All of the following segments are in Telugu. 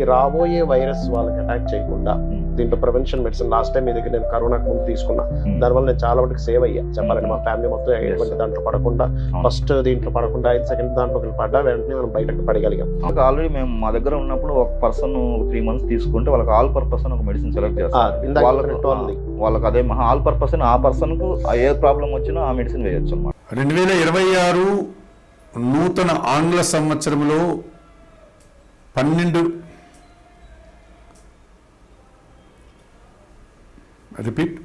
ఈ రాబోయే వైరస్ వాళ్ళకి అటాక్ చేయకుండా దీంట్లో ప్రివెన్షన్ మెడిసిన్ లాస్ట్ టైం మీ దగ్గర నేను కరోనాకు ముందు తీసుకున్నా దానివల్ల నేను చాలా మటుకు సేవ్ అయ్యా. చెప్పాలంటే మా ఫ్యామిలీ మొత్తం ఎటువంటి దాంట్లో పడకుండా ఫస్ట్ దీంట్లో పడకుండా ఐదు సెకండ్ దాంట్లో పడ్డా వెంటనే మనం బయటకు పడగలిగాం. ఆల్రెడీ మేము మా దగ్గర ఉన్నప్పుడు ఒక పర్సన్ త్రీ మంత్స్ తీసుకుంటే వాళ్ళకి ఆల్ పర్పస్ ఒక మెడిసిన్ సెలెక్ట్ ఉంది. వాళ్ళకి అదే మహా ఆల్ పర్పస్ ఆ పర్సన్కు ఏ ప్రాబ్లం వచ్చినా ఆ మెడిసిన్ వేయొచ్చు అనమాట రెండు వేల ఇరవై ఆరు నూతన ఆంగ్ల సంవత్సరంలో పన్నెండు రిపీట్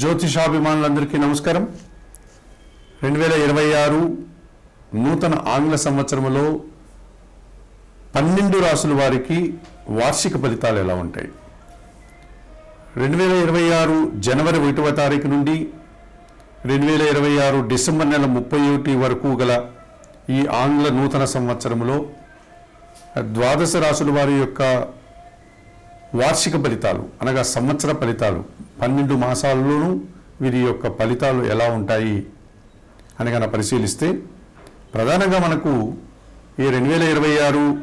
జ్యోతిషాభిమానులందరికీ నమస్కారం. రెండు వేల ఇరవై ఆరు నూతన ఆంగ్ల సంవత్సరంలో పన్నెండు రాసుల వారికి వార్షిక ఫలితాలు ఎలా ఉంటాయి? రెండు వేల ఇరవై ఆరు జనవరి ఒకటవ తారీఖు నుండి రెండు వేల ఇరవై ఆరు డిసెంబర్ నెల ముప్పై ఒకటి వరకు గల ఈ ఆంగ్ల నూతన సంవత్సరంలో ద్వాదశ రాసుల వారి యొక్క వార్షిక ఫలితాలు అనగా సంవత్సర ఫలితాలు పన్నెండు మాసాల్లోనూ వీరి యొక్క ఫలితాలు ఎలా ఉంటాయి అని కనుక పరిశీలిస్తే ప్రధానంగా మనకు ఈ రెండు వేల ఇరవై ఆరు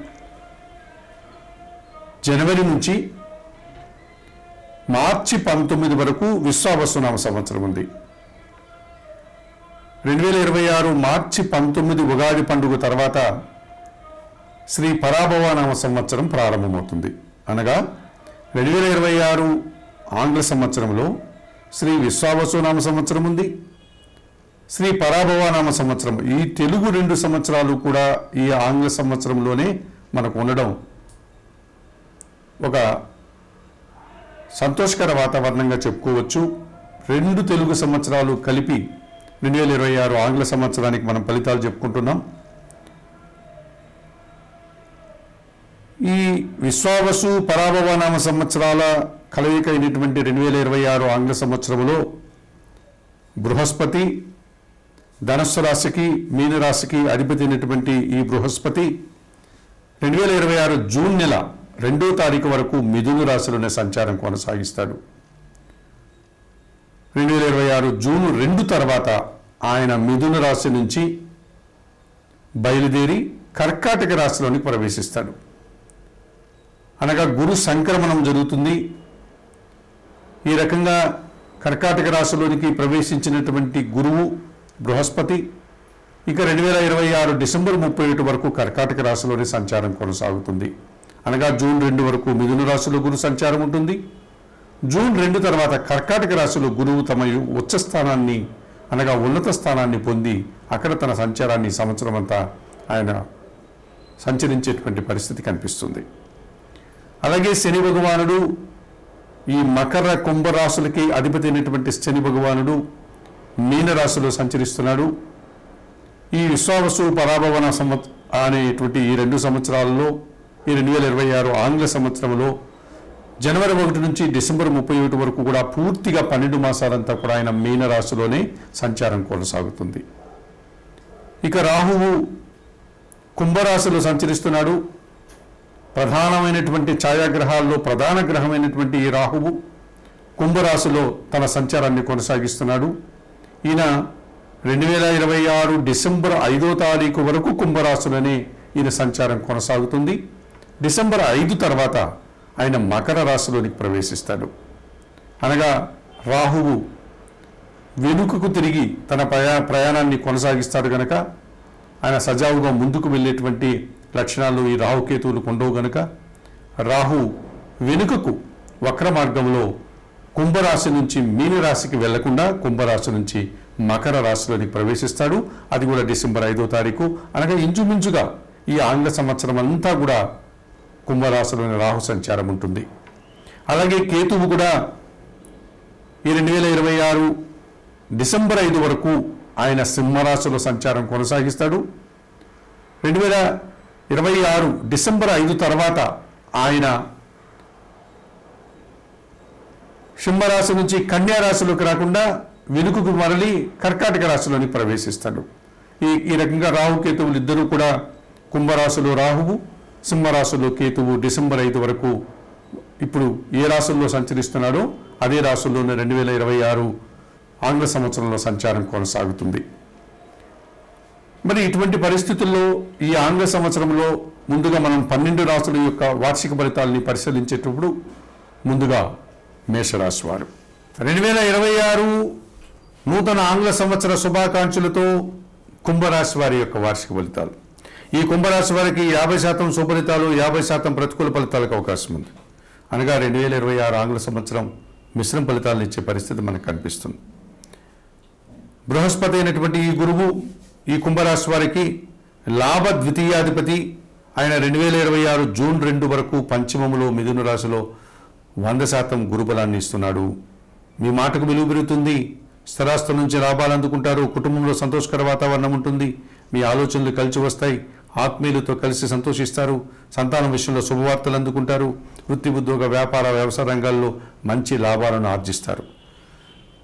జనవరి నుంచి మార్చి పంతొమ్మిది వరకు విశ్వావసునామ సంవత్సరం ఉంది. రెండు వేల ఇరవై ఆరు మార్చి పంతొమ్మిది ఉగాది పండుగ తర్వాత శ్రీ పరాభవనామ సంవత్సరం ప్రారంభమవుతుంది. అనగా రెండు వేల ఇరవై ఆరు ఆంగ్ల సంవత్సరంలో శ్రీ విశ్వావసునామ సంవత్సరం ఉంది. శ్రీ పరాభవనామ సంవత్సరం. ఈ తెలుగు రెండు సంవత్సరాలు కూడా ఈ ఆంగ్ల సంవత్సరంలోనే మనకు ఉండడం ఒక సంతోషకర వాతావరణంగా చెప్పుకోవచ్చు. రెండు తెలుగు సంవత్సరాలు కలిపి రెండు వేల ఇరవై ఆరు ఆంగ్ల సంవత్సరానికి మనం ఫలితాలు చెప్పుకుంటున్నాం. ఈ విశ్వావసు పరాభవనామ సంవత్సరాల కలయిక అయినటువంటి రెండు వేల ఇరవై ఆరు ఆంగ్ల సంవత్సరంలో బృహస్పతి ధనస్సు రాశికి మీనరాశికి అధిపతి అయినటువంటి ఈ బృహస్పతి రెండు వేల ఇరవై ఆరు జూన్ నెల రెండో తారీఖు వరకు మిథున రాశిలోనే సంచారం కొనసాగిస్తాడు. రెండు వేల ఇరవై ఆరు జూన్ రెండు తర్వాత ఆయన మిథున రాశి నుంచి బయలుదేరి కర్కాటక రాశిలోనికి ప్రవేశిస్తాడు. అనగా గురు సంక్రమణం జరుగుతుంది. ఈ రకంగా కర్కాటక రాశిలోనికి ప్రవేశించినటువంటి గురువు బృహస్పతి ఇక రెండు వేల ఇరవై ఆరు డిసెంబర్ ముప్పై ఒకటి వరకు కర్కాటక రాశిలోని సంచారం కొనసాగుతుంది. అనగా జూన్ రెండు వరకు మిథున రాశిలో గురు సంచారం ఉంటుంది. జూన్ రెండు తర్వాత కర్కాటక రాశిలో గురువు తమ ఉచ్చ స్థానాన్ని అనగా ఉన్నత స్థానాన్ని పొంది అక్కడ తన సంచారాన్ని సంవత్సరం అంతా ఆయన సంచరించేటువంటి పరిస్థితి కనిపిస్తుంది. అలాగే శని భగవానుడు ఈ మకర కుంభరాశులకి అధిపతి అయినటువంటి శని భగవానుడు మీనరాశిలో సంచరిస్తున్నాడు. ఈ విశ్వావసు పరాభవన సంవత్ అనేటువంటి ఈ రెండు సంవత్సరాలలో ఈ రెండు వేల ఇరవై ఆరు ఆంగ్ల సంవత్సరంలో జనవరి ఒకటి నుంచి డిసెంబర్ ముప్పై ఒకటి వరకు కూడా పూర్తిగా పన్నెండు మాసాలంతా కూడా ఆయన మీనరాశిలోనే సంచారం కొనసాగుతుంది. ఇక రాహువు కుంభరాశిలో సంచరిస్తున్నాడు. ప్రధానమైనటువంటి ఛాయాగ్రహాల్లో ప్రధాన గ్రహమైనటువంటి ఈ రాహువు కుంభరాశిలో తన సంచారాన్ని కొనసాగిస్తున్నాడు. ఈయన రెండు వేల ఇరవై ఆరు డిసెంబర్ ఐదో తారీఖు వరకు కుంభరాశిలోనే ఈయన సంచారం కొనసాగుతుంది. డిసెంబర్ ఐదు తర్వాత ఆయన మకర రాశిలోనికి ప్రవేశిస్తాడు. అనగా రాహువు వెనుకకు తిరిగి తన ప్రయా ప్రయాణాన్ని కొనసాగిస్తాడు గనక ఆయన సజావుగా ముందుకు వెళ్ళేటువంటి లక్షణాలు ఈ రాహుకేతువులకు ఉండవు గనుక రాహు వెనుకకు వక్ర మార్గంలో కుంభరాశి నుంచి మీనరాశికి వెళ్ళకుండా కుంభరాశి నుంచి మకర రాశిలోని ప్రవేశిస్తాడు. అది కూడా డిసెంబర్ ఐదో తారీఖు. అనగా ఇంచుమించుగా ఈ ఆంగ్ల సంవత్సరం అంతా కూడా కుంభరాశిలోని రాహు సంచారం ఉంటుంది. అలాగే కేతువు కూడా ఈ రెండు వేల ఇరవై ఆరు డిసెంబర్ ఐదు వరకు ఆయన సింహరాశిలో సంచారం కొనసాగిస్తాడు. రెండు వేల ఇరవై ఆరు డిసెంబర్ ఐదు తర్వాత ఆయన సింహరాశి నుంచి కన్యారాశిలోకి రాకుండా వెనుకకు మరలి కర్కాటక రాశిలోని ప్రవేశిస్తాడు. ఈ ఈ రకంగా రాహుకేతువులు ఇద్దరూ కూడా కుంభరాశిలో రాహువు సింహరాశిలో కేతువు డిసెంబర్ ఐదు వరకు ఇప్పుడు ఏ రాశుల్లో సంచరిస్తున్నాడో అదే రాశుల్లోనే రెండు వేల ఇరవై ఆరు ఆంగ్ల సంవత్సరంలో సంచారం కొనసాగుతుంది. మరి ఇటువంటి పరిస్థితుల్లో ఈ ఆంగ్ల సంవత్సరంలో ముందుగా మనం పన్నెండు రాసుల యొక్క వార్షిక ఫలితాలని పరిశీలించేటప్పుడు ముందుగా మేషరాశి వారు. రెండు వేల ఇరవై ఆరు నూతన ఆంగ్ల సంవత్సర శుభాకాంక్షలతో కుంభరాశి వారి యొక్క వార్షిక ఫలితాలు. ఈ కుంభరాశి వారికి యాభై శాతం శుభలితాలు యాభై శాతం ప్రతికూల ఫలితాలకు అవకాశం ఉంది. అనగా రెండు వేల ఇరవై ఆరు ఆంగ్ల సంవత్సరం మిశ్రమ ఫలితాలను ఇచ్చే పరిస్థితి మనకు కనిపిస్తుంది. బృహస్పతి అయినటువంటి ఈ గురువు ఈ కుంభరాశి వారికి లాభ ద్వితీయాధిపతి ఆయన రెండు వేల ఇరవై ఆరు జూన్ రెండు వరకు పంచమములో మిథున రాశిలో వంద శాతం గురుబలాన్ని ఇస్తున్నాడు. మీ మాటకు విలువ పెరుగుతుంది. స్థిరాస్తుల నుంచి లాభాలు అందుకుంటారు. కుటుంబంలో సంతోషకర వాతావరణం ఉంటుంది. మీ ఆలోచనలు కలిసి వస్తాయి. ఆత్మీయులతో కలిసి సంతోషిస్తారు. సంతానం విషయంలో శుభవార్తలు అందుకుంటారు. వృత్తి ఉద్యోగ వ్యాపార వ్యవసాయ రంగాల్లో మంచి లాభాలను ఆర్జిస్తారు.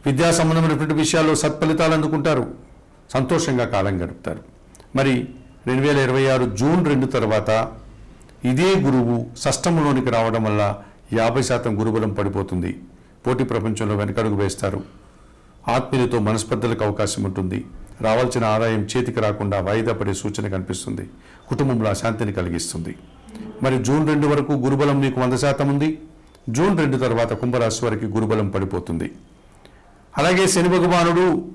విద్యా సంబంధమైనటువంటి విషయాల్లో సత్ఫలితాలు అందుకుంటారు. సంతోషంగా కాలం గడుపుతారు. మరి రెండు వేల ఇరవై ఆరు జూన్ రెండు తర్వాత ఇదే గురువు షష్టంలోనికి రావడం వల్ల యాభై శాతం గురుబలం పడిపోతుంది. పోటీ ప్రపంచంలో వెనకడుగు వేస్తారు. ఆత్మీయులతో మనస్పర్ధలకు అవకాశం ఉంటుంది. రావాల్సిన ఆదాయం చేతికి రాకుండా వాయిదా పడే సూచన కనిపిస్తుంది. కుటుంబంలో అశాంతిని కలిగిస్తుంది. మరి జూన్ రెండు వరకు గురుబలం మీకు వంద శాతం ఉంది. జూన్ రెండు తర్వాత కుంభరాశి వారికి గురుబలం పడిపోతుంది. అలాగే శని భగవానుడు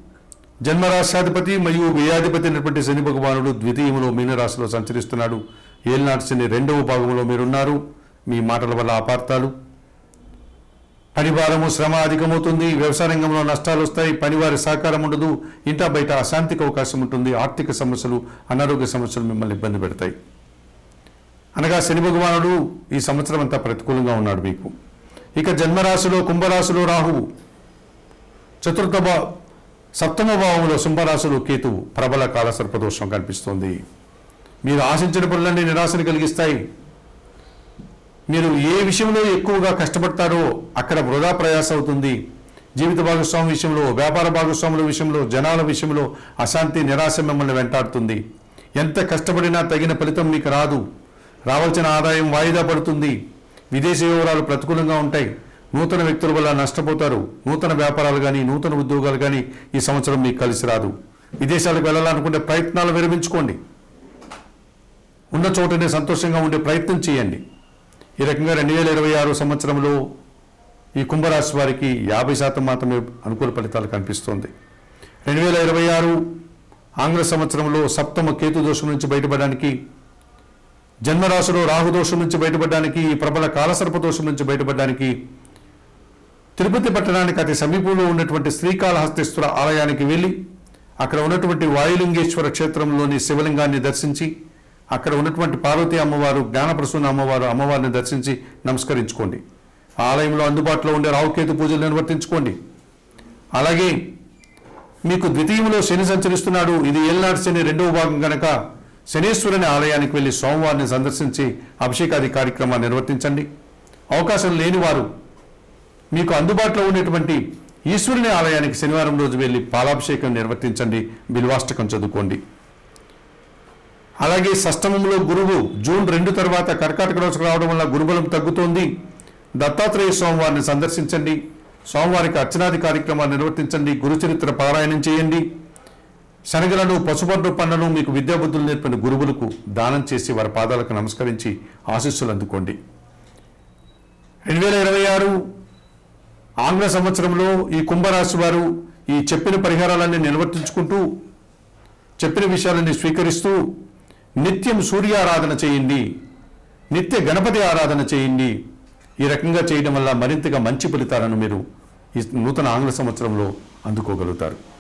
జన్మరాశ్యాధిపతి మరియు వ్యయాధిపతి అయినటువంటి శని భగవానుడు ద్వితీయంలో మీనరాశిలో సంచరిస్తున్నాడు. ఏలినాటి శని రెండవ భాగంలో మీరున్నారు. మీ మాటల వల్ల అపార్థాలు. పనిభారము శ్రమ అధికమవుతుంది. వ్యవసాయ రంగంలో నష్టాలు వస్తాయి. పనివారి సహకారం ఉండదు. ఇంటా బయట అశాంతికి అవకాశం ఉంటుంది. ఆర్థిక సమస్యలు అనారోగ్య సమస్యలు మిమ్మల్ని ఇబ్బంది పెడతాయి. అనగా శని భగవానుడు ఈ సంవత్సరం అంతా ప్రతికూలంగా ఉన్నాడు మీకు. ఇక జన్మరాశిలో కుంభరాశిలో రాహువు. చతుర్థ సప్తమ భావంలో సింహరాశులు కేతువు ప్రబల కాల సర్పదోషం కనిపిస్తోంది. మీరు ఆశించిన పనులన్నీ నిరాశను కలిగిస్తాయి. మీరు ఏ విషయంలో ఎక్కువగా కష్టపడతారో అక్కడ వృధా ప్రయాస అవుతుంది. జీవిత భాగస్వామి విషయంలో వ్యాపార భాగస్వాముల విషయంలో జనాల విషయంలో అశాంతి నిరాశ మిమ్మల్ని వెంటాడుతుంది. ఎంత కష్టపడినా తగిన ఫలితం మీకు రాదు. రావాల్సిన ఆదాయం వాయిదా పడుతుంది. విదేశీ వివరాలు ప్రతికూలంగా ఉంటాయి. నూతన వ్యక్తుల వల్ల నష్టపోతారు. నూతన వ్యాపారాలు కానీ నూతన ఉద్యోగాలు కానీ ఈ సంవత్సరం మీకు కలిసి రాదు. విదేశాలకు వెళ్ళాలనుకుంటే ప్రయత్నాలు విరమించుకోండి. ఉన్న చోటనే సంతోషంగా ఉండే ప్రయత్నం చేయండి. ఈ రకంగా రెండు వేల ఇరవై ఆరు సంవత్సరంలో ఈ కుంభరాశి వారికి యాభై శాతం మాత్రమే అనుకూల ఫలితాలు కనిపిస్తోంది. రెండు వేల ఇరవై ఆరు ఆంగ్ల సంవత్సరంలో సప్తమ కేతు దోషం నుంచి బయటపడడానికి జన్మరాశిలో రాహు దోషం నుంచి బయటపడడానికి ఈ ప్రబల కాలసర్ప దోషం నుంచి బయటపడడానికి తిరుపతి పట్టణానికి అతి సమీపంలో ఉన్నటువంటి శ్రీకాళహస్తేశ్వర ఆలయానికి వెళ్ళి అక్కడ ఉన్నటువంటి వాయులింగేశ్వర క్షేత్రంలోని శివలింగాన్ని దర్శించి అక్కడ ఉన్నటువంటి పార్వతీ అమ్మవారు జ్ఞానప్రసూన అమ్మవారు అమ్మవారిని దర్శించి నమస్కరించుకోండి. ఆలయంలో అందుబాటులో ఉండే రావుకేతు పూజలు నిర్వర్తించుకోండి. అలాగే మీకు ద్వితీయంలో శని సంచరిస్తున్నాడు. ఇది ఏళ్ళనాటి శని రెండవ భాగం కనుక శనీశ్వరుని ఆలయానికి వెళ్ళి సోమవారిని సందర్శించి అభిషేకాది కార్యక్రమాన్ని నిర్వర్తించండి. అవకాశం లేని వారు మీకు అందుబాటులో ఉండేటువంటి ఈశ్వరుని ఆలయానికి శనివారం రోజు వెళ్ళి పాలాభిషేకం నిర్వర్తించండి. బిల్వాష్టకం చదువుకోండి. అలాగే సష్టమంలో గురువు జూన్ రెండు తర్వాత కర్కాటక రోజుకు రావడం వల్ల గురుబలం తగ్గుతోంది. దత్తాత్రేయ స్వామివారిని సందర్శించండి. స్వామివారికి అర్చనాది కార్యక్రమాలు నిర్వర్తించండి. గురుచరిత్ర పారాయణం చేయండి. శనగలను పసుపండు పండ్లను మీకు విద్యాబుద్ధులు నేర్పిన గురువులకు దానం చేసి వారి పాదాలకు నమస్కరించి ఆశీస్సులు అందుకోండి. రెండు వేల ఇరవై ఆరు ఆంగ్ల సంవత్సరంలో ఈ కుంభరాశి వారు ఈ చెప్పిన పరిహారాలన్నీ నిర్వర్తించుకుంటూ చెప్పిన విషయాలన్నీ స్వీకరిస్తూ నిత్యం సూర్యారాధన చేయండి. నిత్య గణపతి ఆరాధన చేయండి. ఈ రకంగా చేయడం వల్ల మరింతగా మంచి ఫలితాలను మీరు ఈ నూతన ఆంగ్ల సంవత్సరంలో అందుకోగలుగుతారు.